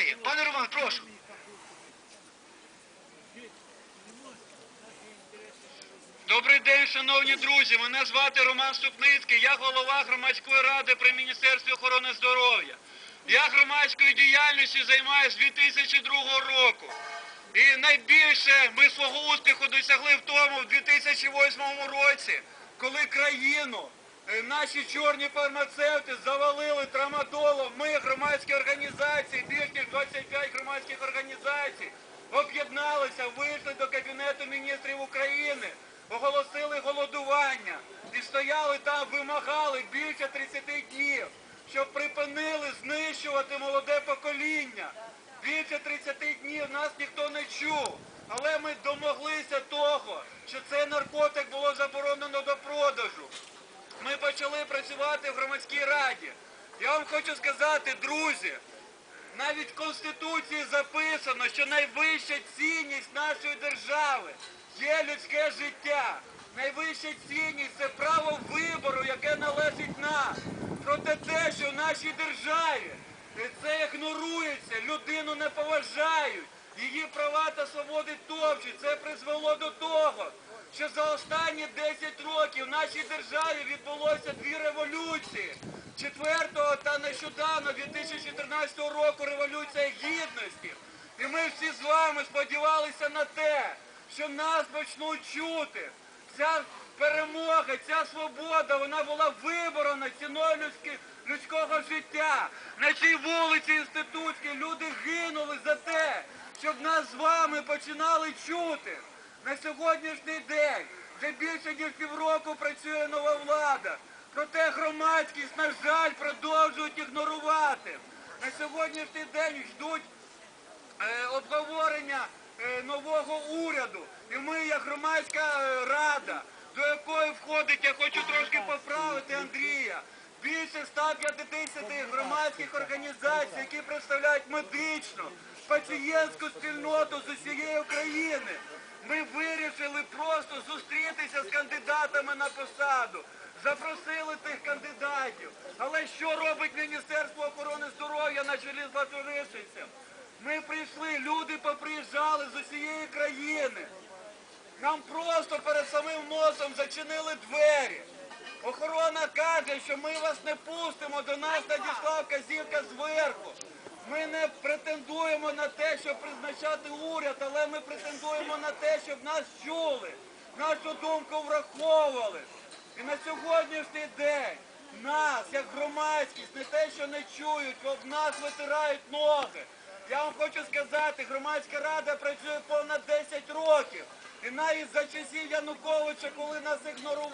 Валерій, пане Роман, прошу. Добрий день, шановні друзі. Мене звати Роман Ступницький. Я голова громадської ради при Міністерстві охорони здоров'я. Я громадською діяльністю займаюся з 2002 року. І найбільше ми свого успіху досягли в тому в 2008 році, коли країну наші чорні фармацевти завалили трамадолом. Ми, громадські організації, більш ніж 25 громадських організацій, об'єдналися, вийшли до Кабінету міністрів України, оголосили голодування і стояли там, вимагали більше 30 днів, щоб припинили знищувати молоде покоління. Більше 30 днів нас ніхто не чув. Але ми домоглися того, що цей наркотик було заборонено до продажу. Почали працювати в громадській раді. Я вам хочу сказати, друзі, навіть в Конституції записано, що найвища цінність нашої держави є людське життя. Найвища цінність це право вибору, яке належить нам. Проте те, що в нашій державі це ігнорується, людину не поважають, її права та свободи топчуть. Це призвело до того, що за останні 10 років в нашій державі відбулося дві революції. Четвертого та нещодавно 2014 року революція гідності. І ми всі з вами сподівалися на те, що нас почнуть чути. Ця перемога, ця свобода, вона була виборона ціною людськи- людського життя. На цій вулиці інститутській люди гинули за те, щоб нас з вами починали чути. На сьогоднішній день вже більше ніж півроку працює нова влада. Проте громадськість, на жаль, продовжують ігнорувати. На сьогоднішній день ждуть е, обговорення е, нового уряду. І ми, як громадська е, рада, до якої входить, я хочу трошки поправити Андрія, більше 150 громадських організацій, які представляють медичну, пацієнтську спільноту з усієї України. Ми вирішили просто зустрітися з кандидатами на посаду. Запросили тих кандидатів. Але що робить Міністерство охорони здоров'я на чолі з Латуришинцем? Ми прийшли, люди поприїжджали з усієї країни. Нам просто перед самим носом зачинили двері. Охорона каже, що ми вас не пустимо, до нас надійшла вказівка зверху. Ми не претендуємо на те, щоб призначати уряд, але ми претендуємо на те, щоб нас чули, нашу думку враховували. І на сьогоднішній день нас, як громадськість, не те, що не чують, в нас витирають ноги. Я вам хочу сказати, громадська рада працює понад 10 років. І навіть за часів Януковича, коли нас ігнорували,